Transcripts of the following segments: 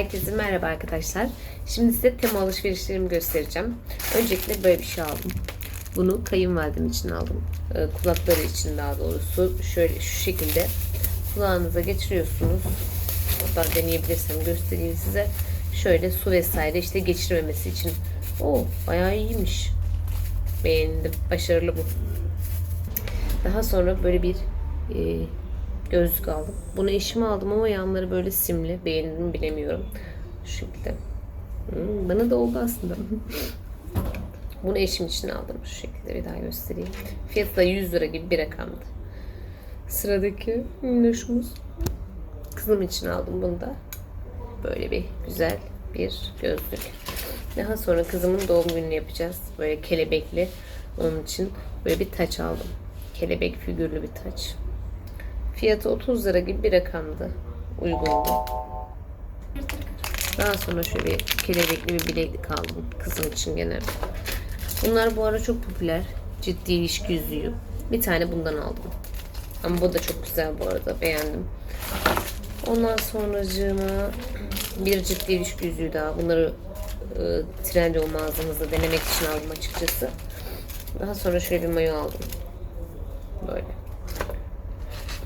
Herkese merhaba arkadaşlar. Şimdi size tema alışverişlerimi göstereceğim. Öncelikle böyle bir şey aldım. Bunu kayınvalidem için aldım. Ee, kulakları için daha doğrusu. Şöyle şu şekilde kulağınıza geçiriyorsunuz. Hatta deneyebilirsem göstereyim size. Şöyle su vesaire işte geçirmemesi için. Oo bayağı iyiymiş. Beğendim. Başarılı bu. Daha sonra böyle bir e, gözlük aldım. Bunu eşime aldım ama yanları böyle simli. Beğendim mi bilemiyorum. Şu şekilde. Hmm, bana da oldu aslında. Bunu eşim için aldım şu şekilde bir daha göstereyim. Fiyatı da 100 lira gibi bir rakamdı. Sıradaki minnoşumuz. Kızım için aldım bunu da. Böyle bir güzel bir gözlük. Daha sonra kızımın doğum gününü yapacağız. Böyle kelebekli. Onun için böyle bir taç aldım. Kelebek figürlü bir taç. Fiyatı 30 lira gibi bir rakamdı. Uygundu. Daha sonra şöyle bir kelebekli bir bileklik aldım kızım için gene. Bunlar bu ara çok popüler. Ciddi ilişki yüzüğü. Bir tane bundan aldım. Ama bu da çok güzel bu arada. Beğendim. Ondan sonracığıma bir ciddi ilişki yüzüğü daha. Bunları e, Trendyol mağazamızda denemek için aldım açıkçası. Daha sonra şöyle bir mayo aldım. Böyle.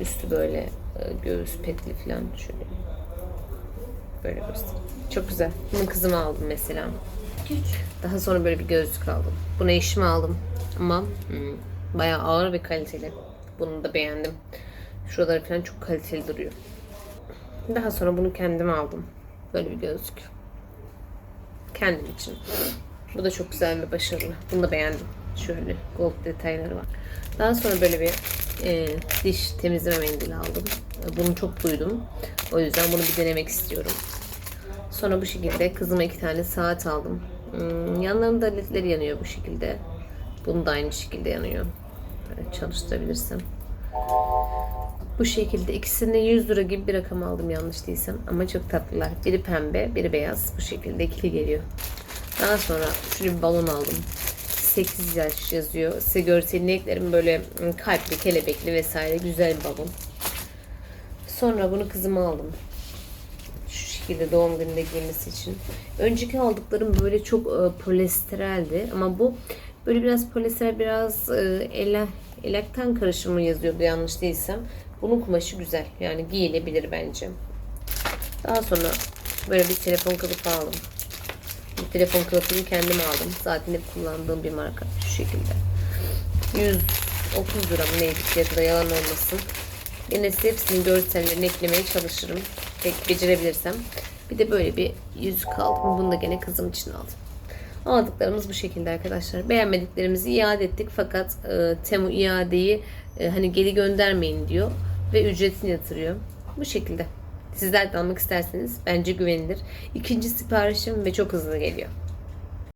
Üstü böyle e, göğüs petli falan şöyle. Böyle göstereyim. Çok güzel. Bunu kızıma aldım mesela. Daha sonra böyle bir gözlük aldım. Bunu eşime aldım. Ama hmm, bayağı ağır ve kaliteli. Bunu da beğendim. Şuraları falan çok kaliteli duruyor. Daha sonra bunu kendime aldım. Böyle bir gözlük. Kendim için. Bu da çok güzel ve başarılı. Bunu da beğendim. Şöyle gold detayları var. Daha sonra böyle bir e, diş temizleme mendili aldım. Bunu çok duydum. O yüzden bunu bir denemek istiyorum. Sonra bu şekilde kızıma iki tane saat aldım. Hmm, yanlarında ledleri yanıyor bu şekilde. Bunu da aynı şekilde yanıyor. Böyle çalıştırabilirsem. Bu şekilde ikisini 100 lira gibi bir rakam aldım yanlış değilsem. Ama çok tatlılar. Biri pembe, biri beyaz. Bu şekilde ikili geliyor. Daha sonra şöyle bir balon aldım. 8 yaş yazıyor. Görselini eklerim. Böyle ım, kalpli, kelebekli vesaire güzel bir balon. Sonra bunu kızıma aldım. Şu şekilde doğum gününde giymesi için. Önceki aldıklarım böyle çok e, polestereldi. Ama bu böyle biraz polyester biraz e, ele, elaktan karışımı yazıyordu yanlış değilsem. Bunun kumaşı güzel. Yani giyilebilir bence. Daha sonra böyle bir telefon kılıfı aldım. Bu telefon kılıfını kendim aldım. Zaten hep kullandığım bir marka. Şu şekilde. 130 lira mı neydi fiyatı da yalan olmasın. Yine size hepsinin görsellerini eklemeye çalışırım. Pek becerebilirsem. Bir de böyle bir yüzük aldım. Bunu da gene kızım için aldım. Aldıklarımız bu şekilde arkadaşlar. Beğenmediklerimizi iade ettik fakat e, Temu iadeyi e, hani geri göndermeyin diyor ve ücretini yatırıyor. Bu şekilde. Sizler de almak isterseniz bence güvenilir. İkinci siparişim ve çok hızlı geliyor.